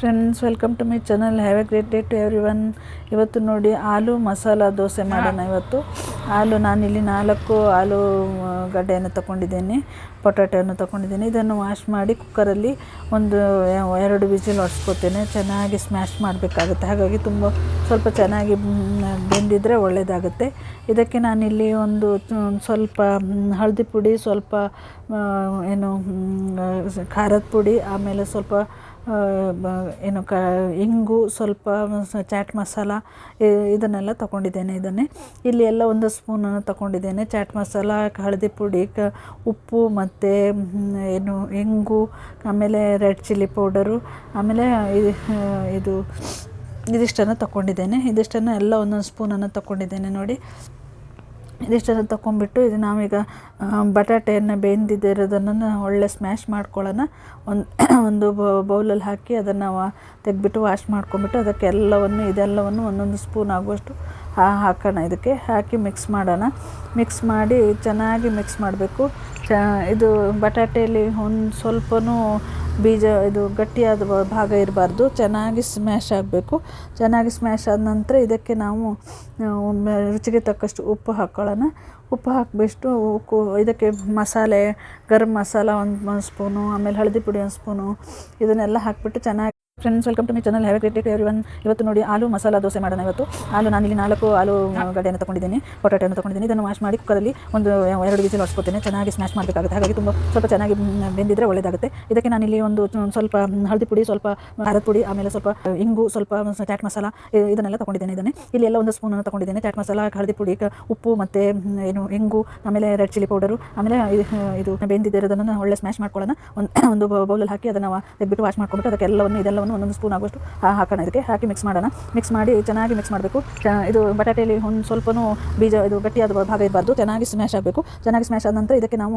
Friends welcome to my channel have a great day to everyone ಇವತ್ತು ನೋಡಿ ಆಲೂ ಮಸಾಲ ದೋಸೆ ಮಾಡೋಣ ಇವತ್ತು. ಆಲೂ ನಾನಿಲ್ಲಿ ನಾಲ್ಕು ಆಲೂ ಗಡ್ಡೆಯನ್ನು ತಗೊಂಡಿದ್ದೇನೆ ಪೊಟಾಟೆಯನ್ನು ತಗೊಂಡಿದ್ದೇನೆ. ಇದನ್ನು ವಾಶ್ ಮಾಡಿ ಕುಕ್ಕರಲ್ಲಿ ಒಂದು ಎರಡು ವಿಸಿಲ್ ಹೊಡ್ಸ್ಕೊತೇನೆ ಚೆನ್ನಾಗಿ ಸ್ಮ್ಯಾಶ್ ಮಾಡಬೇಕಾಗುತ್ತೆ. ಹಾಗಾಗಿ ತುಂಬ ಸ್ವಲ್ಪ ಚೆನ್ನಾಗಿ ಬೆಂದಿದ್ದರೆ ಬೆಂದಿದ್ರೆ ಒಳ್ಳೆಯದಾಗುತ್ತೆ ಇದಕ್ಕೆ ನಾನಿಲ್ಲಿ ಒಂದು ಸ್ವಲ್ಪ ಹಳದಿ ಪುಡಿ ಸ್ವಲ್ಪ ಏನು ಖಾರದ ಪುಡಿ ಆಮೇಲೆ ಸ್ವಲ್ಪ ಏನು ಕ, ಇಂಗು ಸ್ವಲ್ಪ ಚಾಟ್ ಮಸಾಲ ಇದನ್ನೆಲ್ಲ ತಗೊಂಡಿದ್ದೇನೆ ಇದನ್ನೇ. ಇಲ್ಲಿ ಎಲ್ಲ ಒಂದು ಸ್ಪೂನನ್ನು ತಗೊಂಡಿದ್ದೇನೆ. ಚಾಟ್ ಮಸಾಲ, ಹಳದಿ ಪುಡಿ, ಕ, ಉಪ್ಪು ಮತ್ತು ಏನು, ಇಂಗು, ಆಮೇಲೆ ರೆಡ್ ಚಿಲ್ಲಿ ಪೌಡರು, ಆಮೇಲೆ ಇದು ಇದು, ಇದಿಷ್ಟನ್ನು ತಗೊಂಡಿದ್ದೇನೆ. ಇದಿಷ್ಟನ್ನು ಎಲ್ಲ ಒಂದೊಂದು ಸ್ಪೂನನ್ನು ತಗೊಂಡಿದ್ದೇನೆ ನೋಡಿ. ಇದಿಷ್ಟನ್ನು ತಗೊಂಡ್ಬಿಟ್ಟು ಇದು ನಾವೀಗ ಬಟಾಟೆಯನ್ನು ಬೆಂದಿದ್ದಿರೋದನ್ನು ಒಳ್ಳೆ ಸ್ಮ್ಯಾಶ್ ಮಾಡ್ಕೊಳ್ಳೋಣ. ಒಂದು ಒಂದು ಬೌಲಲ್ಲಿ ಹಾಕಿ ಅದನ್ನು ವಾ, ತೆಗೆದ್ಬಿಟ್ಟು ವಾಶ್ ಮಾಡ್ಕೊಂಬಿಟ್ಟು ಅದಕ್ಕೆ ಎಲ್ಲವನ್ನು ಇದೆಲ್ಲವನ್ನು ಒಂದೊಂದು ಸ್ಪೂನ್ ಆಗುವಷ್ಟು ಹಾಕೋಣ ಇದಕ್ಕೆ. ಹಾಕಿ ಮಿಕ್ಸ್ ಮಾಡೋಣ. ಮಿಕ್ಸ್ ಮಾಡಿ ಚೆನ್ನಾಗಿ ಮಿಕ್ಸ್ ಮಾಡಬೇಕು. ಚ, ಇದು ಬಟಾಟೆಯಲ್ಲಿ ಒಂದು ಸ್ವಲ್ಪನೂ ಬೀಜ ಇದು ಗಟ್ಟಿಯಾದ ಭಾಗ ಇರಬಾರ್ದು. ಚೆನ್ನಾಗಿ ಸ್ಮ್ಯಾಶ್ ಆಗಬೇಕು. ಚೆನ್ನಾಗಿ ಸ್ಮ್ಯಾಶ್ ಆದ ನಂತರ ಇದಕ್ಕೆ ನಾವು ರುಚಿಗೆ ತಕ್ಕಷ್ಟು ಉಪ್ಪು ಹಾಕ್ಕೊಳ್ಳೋಣ ಉಪ್ಪು ಹಾಕಿಬಿಟ್ಟು ಉಕ್ಕು ಇದಕ್ಕೆ ಮಸಾಲೆ, ಗರಂ ಮಸಾಲ ಒಂದು ಸ್ಪೂನು ಆಮೇಲೆ ಹಳದಿ ಪುಡಿ ಒಂದು ಸ್ಪೂನು ಇದನ್ನೆಲ್ಲ ಹಾಕಿಬಿಟ್ಟು ಚೆನ್ನಾಗಿ friends welcome to my channel have great everyone ಇವತ್ತು ನೋಡಿ ಆಲೂ ಮಸಾಲ ದೋಸೆ ಮಾಡೋಣ ಇವತ್ತು. ಆಲೂ ಇಲ್ಲಿ ನಾಲ್ಕು ಆಲೂ ಗಡ್ಡೆಯನ್ನು ತೊಗೊಂಡಿದ್ದೀನಿ ಪೊಟಾಟೆಯನ್ನು ತಗೊಂಡಿದ್ದೀನಿ. ಇದನ್ನು ವಾಶ್ ಮಾಡಿ ಕುಕ್ಕರಲ್ಲಿ ಒಂದು ಎರಡು ವಿಸಿಲ್ ಹೊಡ್ಸ್ಕೊತೀನಿ ಚೆನ್ನಾಗಿ ಸ್ಮ್ಯಾಶ್ ಮಾಡಬೇಕಾಗುತ್ತೆ. ಹಾಗಾಗಿ ತುಂಬ ಸ್ವಲ್ಪ ಚೆನ್ನಾಗಿ ಬೆಂದಿದ್ರೆ ಒಳ್ಳೆಯದಾಗುತ್ತೆ ಇದಕ್ಕೆ ನಾನಿಲ್ಲಿ ಒಂದು ಸ್ವಲ್ಪ ಹಳದಿ ಪುಡಿ, ಸ್ವಲ್ಪ ಖಾರದ ಪುಡಿ, ಆಮೇಲೆ ಸ್ವಲ್ಪ ಇಂಗು, ಸ್ವಲ್ಪ ಚಾಟ್ ಮಸಾಲ ಇದನ್ನೆಲ್ಲ ತೊಗೊಂಡಿದ್ದೇನೆ ಇದನ್ನೇ. ಇಲ್ಲಿ ಎಲ್ಲ ಒಂದು ಸ್ಪೂನನ್ನು ತಗೊಂಡಿದ್ದೇನೆ. ಚಾಟ್ ಮಸಾಲ, ಹಳದಿ ಪುಡಿ ಉಪ್ಪು ಮತ್ತು ಏನು, ಇಂಗು, ಆಮೇಲೆ ರೆಡ್ ಚಿಲ್ಲಿ ಪೌಡರು ಆಮೇಲೆ ಇದು ಬೆಂದಿದ್ದಿರೋದನ್ನು ಒಳ್ಳೆ ಸ್ಮ್ಯಾಶ್ ಮಾಡ್ಕೊಳ್ಳೋಣ. ಒಂದು ಒಂದು ಬೌಲಲ್ಲಿ ಹಾಕಿ ಅದನ್ನು ತೆಗೆದ್ಬಿಟ್ಟು ವಾಶ್ ಮಾಡ್ಕೊಂಬಿಟ್ಟು ಅದಕ್ಕೆ ಎಲ್ಲವನ್ನು ಇದೆಲ್ಲವನ್ನು ಒಂದೊಂದು ಸ್ಪೂನ್ ಆಗುವಷ್ಟು ಹಾಕೋಣ ಇದಕ್ಕೆ. ಹಾಕಿ ಮಿಕ್ಸ್ ಮಾಡೋಣ. ಮಿಕ್ಸ್ ಮಾಡಿ ಚೆನ್ನಾಗಿ ಮಿಕ್ಸ್ ಮಾಡಬೇಕು. ಇದು ಬಟಾಟೆಯಲ್ಲಿ ಒಂದು ಸ್ವಲ್ಪನೂ ಬೀಜ, ಇದು ಗಟ್ಟಿಯಾದ ಭಾಗ ಇರಬಾರ್ದು. ಚೆನ್ನಾಗಿ ಸ್ಮ್ಯಾಶ್ ಆಗಬೇಕು. ಚೆನ್ನಾಗಿ ಸ್ಮ್ಯಾಶ್ ಆದ ನಂತರ ಇದಕ್ಕೆ ನಾವು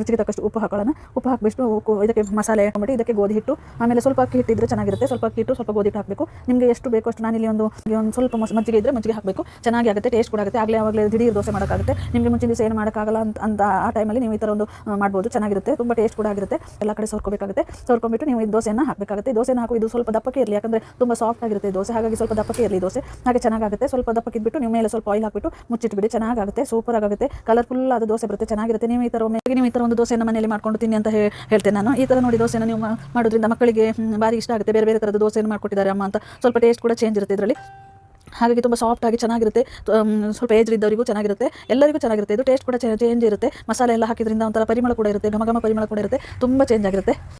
ರುಚಿಗೆ ತಕ್ಕಷ್ಟು ಉಪ್ಪು ಹಾಕೊಳ್ಳೋಣ. ಉಪ್ಪು ಹಾಕಿಬಿಟ್ಟು ಇದಕ್ಕೆ ಮಸಾಲೆ ಹಾಕೊಂಬಿಟ್ಟು ಇದಕ್ಕೆ ಗೋಧಿ ಹಿಟ್ಟು. ಆಮೇಲೆ ಸ್ವಲ್ಪ ಅಕ್ಕಿ ಹಿಟ್ಟಿದ್ರೆ ಚೆನ್ನಾಗಿರುತ್ತೆ. ಸ್ವಲ್ಪ ಅಕ್ಕಿ ಹಿಟ್ಟು, ಸ್ವಲ್ಪ ಗೋಧಿ ಹಿಟ್ಟು ಹಾಕಬೇಕು. ನಿಮಗೆ ಎಷ್ಟು ಬೇಕೋ ಅಷ್ಟು ನಾನಿಲ್ಲಿ ಒಂದು ಒಂದು ಸ್ವಲ್ಪ ಮಜ್ಜಿಗೆ ಇದ್ದರೆ ಮಜ್ಜಿಗೆ ಹಾಕಬೇಕು. ಚೆನ್ನಾಗಿ ಆಗುತ್ತೆ ಟೇಸ್ಟ್ ಕೂಡ ಆಗುತ್ತೆ. ಆಗಲೇ ಆವಾಗಲೇ ದಿಢೀರ್ ದೋಸೆ ಮಾಡೋಕ್ಕಾಗುತ್ತೆ. ನಿಮಗೆ ಮುಂಚಿನ ದಿವಸ ಏನು ಮಾಡೋಕ್ಕಾಗಲ್ಲ ಅಂತ ಅಂತ ಆ ಟೈಮಲ್ಲಿ ನೀವು ಈ ಥರ ಒಂದು ಮಾಡ್ಬೋದು. ಚೆನ್ನಾಗಿರುತ್ತೆ. ತುಂಬ ಟೇಸ್ಟ್ ಕೂಡ ಆಗಿರುತ್ತೆ. ಎಲ್ಲ ಕಡೆ ಸೋರ್ಕೋಬೇಕಾಗುತ್ತೆ. ಸೋರ್ಕೊಂಡ್ಬಿಟ್ಟು ನೀವು ಈ ದೋಸೆಯನ್ನು ಹಾಕಬೇಕಾಗುತ್ತೆ. ದೋಸೆನ ಇದು ಸ್ವಲ್ಪ ದಪ್ಪಕ್ಕೆ ಇರಲಿ. ಯಾಕಂದರೆ ತುಂಬ ಸಾಫ್ಟ್ ಆಗಿರುತ್ತೆ ದೋಸೆ. ಹಾಗಾಗಿ ಸ್ವಲ್ಪ ದಪ್ಪಕ್ಕೆ ಇರಲಿ ದೋಸೆ. ಹಾಗೆ ಚೆನ್ನಾಗಾಗುತ್ತೆ. ಸ್ವಲ್ಪ ದಪ್ಪಕ್ಕಿದ್ಬಿಟ್ಟು ನಿಮ್ಮ ಮೇಲೆ ಸ್ವಲ್ಪ ಆಯಿಲ್ ಹಾಕ್ಬಿಟ್ಟು ಮುಚ್ಚಿಟ್ಬಿಡಿ. ಚೆನ್ನಾಗಾಗುತ್ತೆ. ಸೂಪರ್ ಆಗುತ್ತೆ ಕಲರ್ಫುಲ್ ಆದ ದೋಸೆ ಬರುತ್ತೆ. ಚೆನ್ನಾಗಿರುತ್ತೆ. ನೀವು ಈ ಥರ ಒಮ್ಮೆ ನೀವು ಈ ಥರ ಒಂದು ದೋಸೆಯನ್ನು ಮನೆಯಲ್ಲಿ ಮಾಡ್ಕೊಂಡು ತಿನ್ನಿ ಅಂತ ಹೇಳ್ತೇನೆ ನಾನು. ಈ ಥರ ನೋಡಿ ದೋಸೆನ ನೀವು ಮಾಡೋದ್ರಿಂದ ಮಕ್ಕಳಿಗೆ ಭಾರಿ ಇಷ್ಟ ಆಗುತ್ತೆ. ಬೇರೆ ಬೇರೆ ಥರದ ದೋಸೆಯನ್ನು ಮಾಡ್ಕೊಟ್ಟಿದ್ದಾರೆ ಅಮ್ಮ ಅಂತ. ಸ್ವಲ್ಪ ಟೇಸ್ಟ್ ಕೂಡ ಚೇಂಜ್ ಇರುತ್ತೆ ಇದರಲ್ಲಿ. ಹಾಗಾಗಿ ತುಂಬ ಸಾಫ್ಟ್ ಆಗಿ ಚೆನ್ನಾಗಿರುತ್ತೆ. ಸ್ವಲ್ಪ ಏಜ್ ಇದ್ದವರಿಗೂ ಚೆನ್ನಾಗಿರುತ್ತೆ. ಎಲ್ಲರಿಗೂ ಚೆನ್ನಾಗಿರುತ್ತೆ. ಇದು ಟೇಸ್ಟ್ ಕೂಡ ಚೇಂಜ್ ಇರುತ್ತೆ. ಮಸಾಲೆ ಎಲ್ಲ ಹಾಕಿದ್ರಿಂದ ಒಂಥರ ಪರಿಮಳ ಕೂಡ ಇರುತ್ತೆ. ಘಮ ಘಮ ಪರಿಮಳ ಕೂಡ ಇರುತ್ತೆ. ತುಂಬ ಚೇಂಜ್ ಆಗಿರುತ್ತೆ.